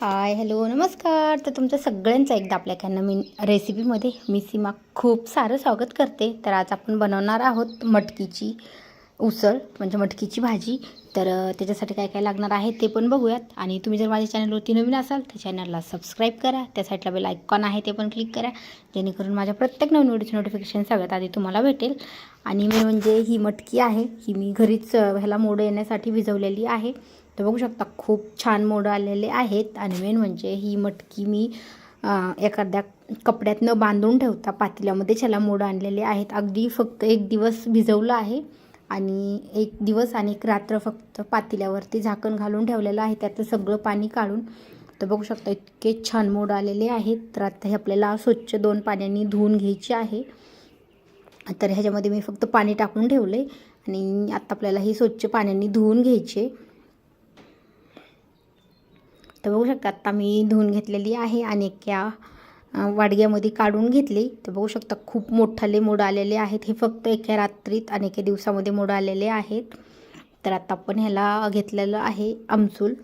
Hi hello नमस्कार. तर तुमचं सगळ्यांचं एकदा आपल्या काय नवीन रेसिपीमध्ये मी सीमा खूप सारं स्वागत करते. तर आज आपण बनवणार आहोत मटकीची उसळ म्हणजे मटकीची भाजी. तर त्याच्यासाठी काय काय लागणार आहे ते पण बघूयात. आणि तुम्ही जर माझ्या चॅनलवरती नवीन असाल तर चॅनलला सबस्क्राईब करा. त्या साईडला बेल आयकॉन आहे ते पण क्लिक करा. जेणेकरून माझ्या प्रत्येक नवीन व्हिडिओचं नोटिफिकेशन सगळ्यात आधी तुम्हाला भेटेल. आणि मी म्हणजे ही मटकी आहे ही मी घरीच ह्याला मोडं येण्यासाठी भिजवलेली आहे. तर बघू शकता खूप छान मोड आलेले आहेत. आणि मेन म्हणजे ही मटकी मी एखाद्या कपड्यात न बांधून ठेवता पातेल्यामध्ये त्याला मोडं आणलेले आहेत. अगदी फक्त एक दिवस भिजवलं आहे. आणि एक दिवस आणि एक रात्र फक्त पातेल्यावरती झाकण घालून ठेवलेलं आहे. त्यातलं सगळं पाणी काढून. तर बघू शकता इतके छान मोड आलेले आहेत. तर आता हे आपल्याला स्वच्छ दोन पाण्याने धुवून घ्यायचे आहे. तर ह्याच्यामध्ये मी फक्त पाणी टाकून ठेवलं आहे आणि आता आपल्याला ही स्वच्छ पाण्याने धुवून घ्यायचे. तर बघू शकता आत्ता मी धुवून घेतलेली आहे आणि एका वाडग्यामध्ये काढून घेतली. तर बघू शकता खूप मोठाले मोड आलेले आहेत. हे फक्त एका रात्रीत आणि एका दिवसामध्ये मोड आलेले आहेत. तर आत्ता आपण ह्याला घेतलेलं आहे आमसूल.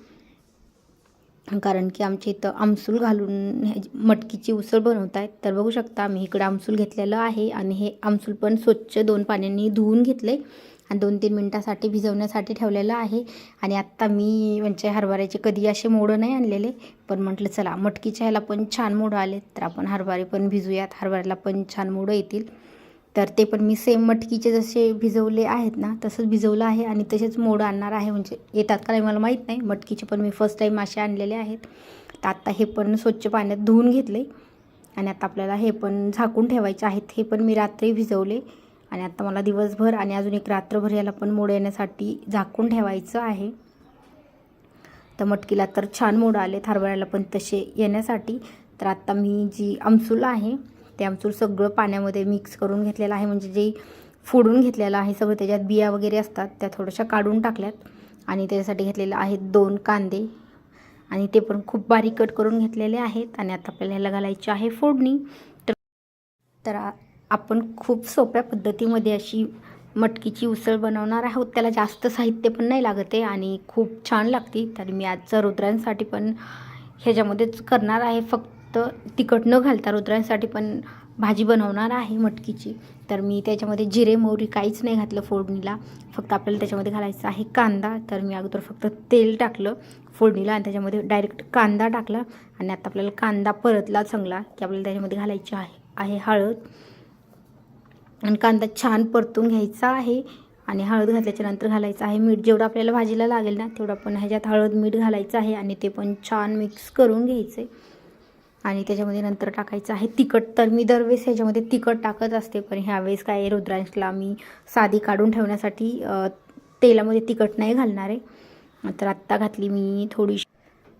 कारण की आमच्या इथं आमसूल घालून ह्याची मटकीची उसळ बनवत आहेत. तर बघू शकता मी इकडं आमसूल घेतलेलं आहे आणि हे आमसूल पण स्वच्छ दोन पाण्याने धुवून घेतले आणि दोन तीन मिनटासाठी भिजवण्यासाठी ठेवलेलं आहे. आणि आत्ता मी म्हणजे हरभऱ्याचे कधी असे मोडं नाही आणलेले. पण म्हटलं चला मटकीच्या ह्याला पण छान मोडं आले तर आपण हरभरे पण भिजूयात. हरभऱ्याला पण छान मोडं येतील. तर ते पण मी सेम मटकीचे जसे भिजवले आहेत ना तसंच भिजवलं आहे आणि तसेच मोडं आणणार आहे. म्हणजे येतात का नाही मला माहीत नाही. मटकीचे पण मी फर्स्ट टाईम असे आणलेले आहेत. तर आत्ता हे पण स्वच्छ पाण्यात धुवून घेतले. आणि आता आपल्याला हे पण झाकून ठेवायचे आहेत. हे पण मी रात्री भिजवले. आणि आता मला दिवसभर आणि अजून एक रात्रभर याला पण मोड येण्यासाठी झाकून ठेवायचं आहे. तर मटकीला तर छान मोड आले हरभऱ्याला पण तसे येण्यासाठी. तर आत्ता मी जी आमसूल आहे ते आमसूल सगळं पाण्यामध्ये मिक्स करून घेतलेलं आहे. म्हणजे जे फोडून घेतलेलं आहे सगळं त्याच्यात बिया वगैरे असतात त्या थोड्याशा काढून टाकल्यात. आणि त्याच्यासाठी घेतलेलं आहेत दोन कांदे. आणि ते पण खूप बारीक कट करून घेतलेले आहेत. आणि आता आपल्याला ह्याला घालायची आहे फोडणी. तर तर आपण खूप सोप्या पद्धतीमध्ये अशी मटकीची उसळ बनवणार आहोत. त्याला जास्त साहित्य पण नाही लागत आहे आणि खूप छान लागते. तर मी आजचं रुद्रांसाठी पण ह्याच्यामध्येच करणार आहे. फक्त तिखट न घालता रुद्रांसाठी पण भाजी बनवणार आहे मटकीची. तर मी त्याच्यामध्ये जिरे मोहरी काहीच नाही घातलं फोडणीला. फक्त आपल्याला त्याच्यामध्ये घालायचं आहे कांदा. तर मी अगोदर फक्त तेल टाकलं फोडणीला आणि त्याच्यामध्ये डायरेक्ट कांदा टाकला. आणि आता आपल्याला कांदा परतला चांगला की आपल्याला त्याच्यामध्ये घालायची आहे आहे हळद. आणि कांदा छान परतून घ्यायचा आहे आणि हळद घातल्याच्या नंतर घालायचं आहे. मीठ जेवढं आपल्याला भाजीला लागेल ना तेवढं आपण ह्याच्यात हळद मीठ घालायचं आहे आणि ते पण छान मिक्स करून घ्यायचे आणि त्याच्यामध्ये नंतर टाकायचं आहे तिखट. तर मी दरवेळेस ह्याच्यामध्ये तिखट टाकत असते पण ह्यावेळेस काय रुद्रांशला मी साधी काढून ठेवण्यासाठी तेलामध्ये तिखट नाही घालणार आहे. तर आत्ता घातली मी थोडीशी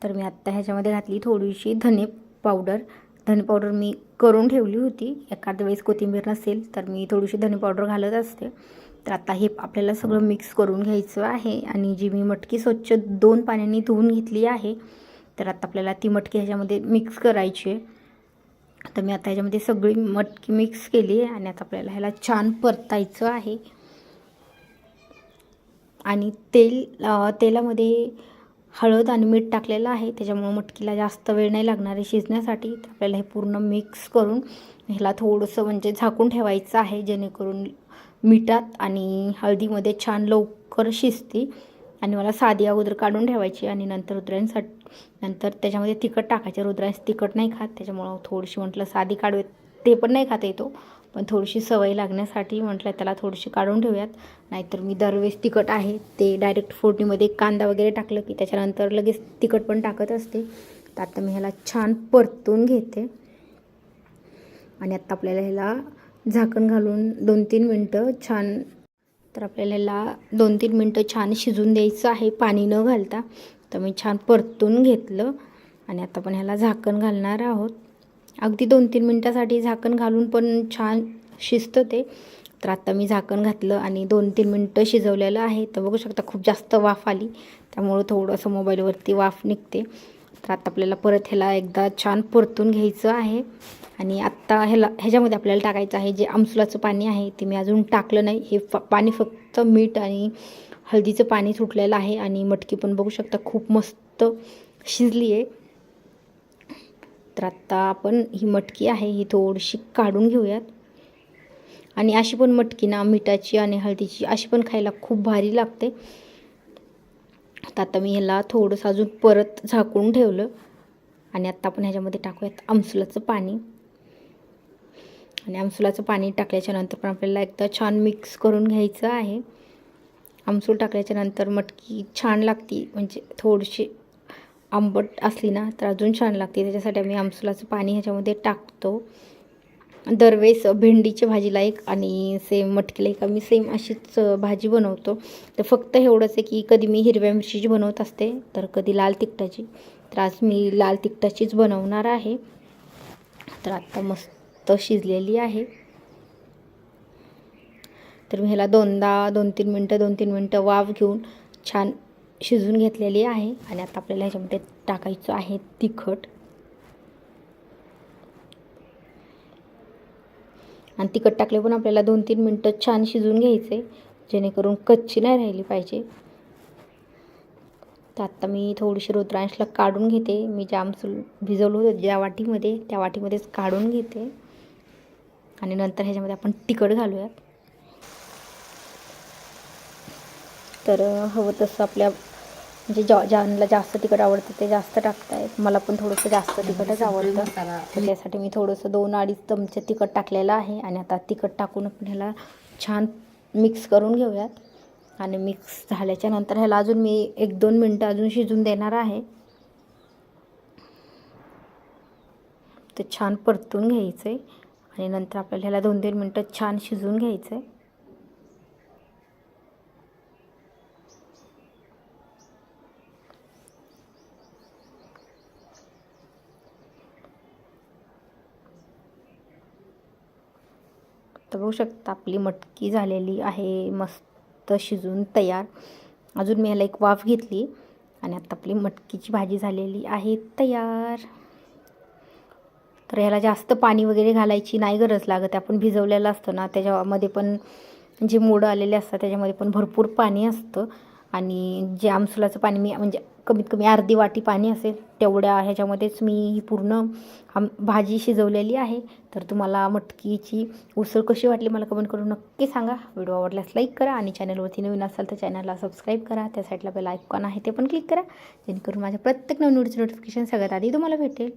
तर मी आत्ता ह्याच्यामध्ये घातली थोडीशी धने पावडर. धने पावडर मी करून ठेवली होती. एखाद्या वेळेस कोथिंबीर नसेल तर मी थोडीशी धने पावडर घालत असते. तर आता हे आपल्याला सगळं मिक्स करून घ्यायचं आहे आणि जी मी मटकी स्वच्छ दोन पाण्याने धुवून घेतली आहे तर आता आपल्याला ती मटकी ह्याच्यामध्ये मिक्स करायची आहे. तर मी आता ह्याच्यामध्ये सगळी मटकी मिक्स केली आहे आणि आता आपल्याला ह्याला छान परतायचं आहे. आणि तेल तेलामध्ये हळद आणि मीठ टाकलेलं आहे. त्याच्यामुळं मटकीला जास्त वेळ नाही लागणार आहे शिजण्यासाठी. तर आपल्याला हे पूर्ण मिक्स करून ह्याला थोडंसं म्हणजे झाकून ठेवायचं आहे जेणेकरून मिठात आणि हळदीमध्ये छान लवकर शिजते. आणि मला साधी अगोदर काढून ठेवायची आणि नंतर रुद्रांसाठी नंतर त्याच्यामध्ये तिखट टाकायचे. रुद्रांस तिखट नाही खात त्याच्यामुळं थोडीशी म्हटलं साधी काढू ते पण नाही खाता येतो पण थोडीशी सवय लागण्यासाठी म्हटलं त्याला थोडीशी काढून ठेवूयात. नाहीतर मी दरवेळेस तिखट आहे ते डायरेक्ट फोडणीमध्ये कांदा वगैरे टाकलं की त्याच्यानंतर लगेच तिखट पण टाकत असते. तर आता मी ह्याला छान परतून घेते. आणि आत्ता आपल्याला ह्याला झाकण घालून दोन तीन मिनटं छान तर आपल्याला ह्याला दोन तीन मिनटं छान शिजून द्यायचं आहे पाणी न घालता. तर मी छान परतून घेतलं. आणि आता आपण ह्याला झाकण घालणार आहोत. अगदी दोन तीन मिनटासाठी झाकण घालून पण छान शिजतं ते. तर आता मी झाकण घातलं आणि दोन तीन मिनटं शिजवलेलं आहे. तर बघू शकता खूप जास्त वाफ आली. त्यामुळं थोडंसं मोबाईलवरती वाफ निघते. तर आता आपल्याला परत ह्याला एकदा छान परतून घ्यायचं आहे. आणि आत्ता ह्याला ह्याच्यामध्ये आपल्याला टाकायचं आहे जे आमसुलाचं पाणी आहे ते मी अजून टाकलं नाही. हे फ पाणी फक्त मीठ आणि हळदीचं पाणी सुटलेलं आहे. आणि मटकी पण बघू शकता खूप मस्त शिजली आहे तर आत्ता आपण ही मटकी आहे ही थोडीशी काढून घेऊयात. आणि अशी पण मटकी ना मिठाची आणि हळदीची अशी पण खायला खूप भारी लागते. तर आता मी ह्याला थोडंसं अजून परत झाकून ठेवलं. आणि आत्ता आपण ह्याच्यामध्ये टाकूयात आमसुलाचं पाणी. आणि आमसुलाचं पाणी टाकल्याच्या नंतर पण आपल्याला एकदा छान मिक्स करून घ्यायचं आहे. आमसूल टाकल्याच्या नंतर मटकी छान लागती म्हणजे थोडीशी आंबट असली ना तर अजून छान लागते. त्याच्यासाठी आम्ही आमसुलाचं पाणी ह्याच्यामध्ये टाकतो. दरवेळेस भेंडीच्या भाजीला एक आणि सेम मटकीला एक. आम्ही सेम अशीच भाजी बनवतो. तर फक्त एवढंच आहे की कधी मी हिरव्या मिरचीची बनवत असते तर कधी लाल तिखटाची. तर आज मी लाल तिखटाचीच बनवणार आहे. तर आत्ता मस्त शिजलेली आहे. तर मी ह्याला दोनदा दोन तीन मिनटं दोन तीन मिनटं वाफ घेऊन छान शिजून घेतलेली आहे आणि आता आपल्याला ह्याच्यामध्ये टाकायचं आहे तिखट. आणि तिखट टाकले पण आपल्याला दोन तीन मिनटं छान शिजून घ्यायचे जेणेकरून कच्ची नाही राहिली पाहिजे. तर आत्ता मी थोडीशी रुद्रांशला काढून घेते. मी जाम भिजवलं होतं ज्या वाटीमध्ये त्या वाटीमध्येच काढून घेते. आणि नंतर ह्याच्यामध्ये आपण तिखट घालूयात. तर हवं तसं आपल्या म्हणजे ज्या ज्यांना जास्त तिखट आवडतं ते जास्त टाकतायत. मला पण थोडंसं जास्त तिखटच आवडतं. तर त्यासाठी मी थोडंसं दोन अडीच चमचे तिखट टाकलेलं आहे आणि आता तिखट टाकून आपण ह्याला छान मिक्स करून घेऊयात. आणि मिक्स झाल्याच्यानंतर ह्याला अजून मी एक दोन मिनटं अजून शिजून देणार आहे. ते छान परतून घ्यायचं आहे आणि नंतर आपल्याला ह्याला दोन तीन मिनटं छान शिजून घ्यायचं आहे तर बघू शकता आपली मटकी झालेली आहे मस्त शिजून तयार. अजून मी ह्याला एक वाफ घेतली आणि आता आपली मटकीची भाजी झालेली आहे तयार. तर ह्याला जास्त पाणी वगैरे घालायची नाही गरज लागत. आपण भिजवलेलं असतं ना त्याच्यामध्ये पण जे मोडं आलेले असतात त्याच्यामध्ये पण भरपूर पाणी असतं. आणि जे आमसुलाचं पाणी मी म्हणजे कमीत कमी अर्धी वाटी पाणी असेल तेवढ्या ह्याच्यामध्येच मी ही पूर्ण आम भाजी शिजवलेली आहे. तर तुम्हाला मटकीची उसळ कशी वाटली मला कमेंट करून नक्की सांगा. व्हिडिओ आवडल्यास लाईक करा आणि चॅनलवरती नवीन असाल तर चॅनलला सबस्क्राईब करा. त्या साईडला बेल आयकॉन आहे ते पण क्लिक करा. जेणेकरून माझ्या प्रत्येक नवीन व्हिडिओचं नोटिफिकेशन सगळ्यात आधी तुम्हाला भेटेल.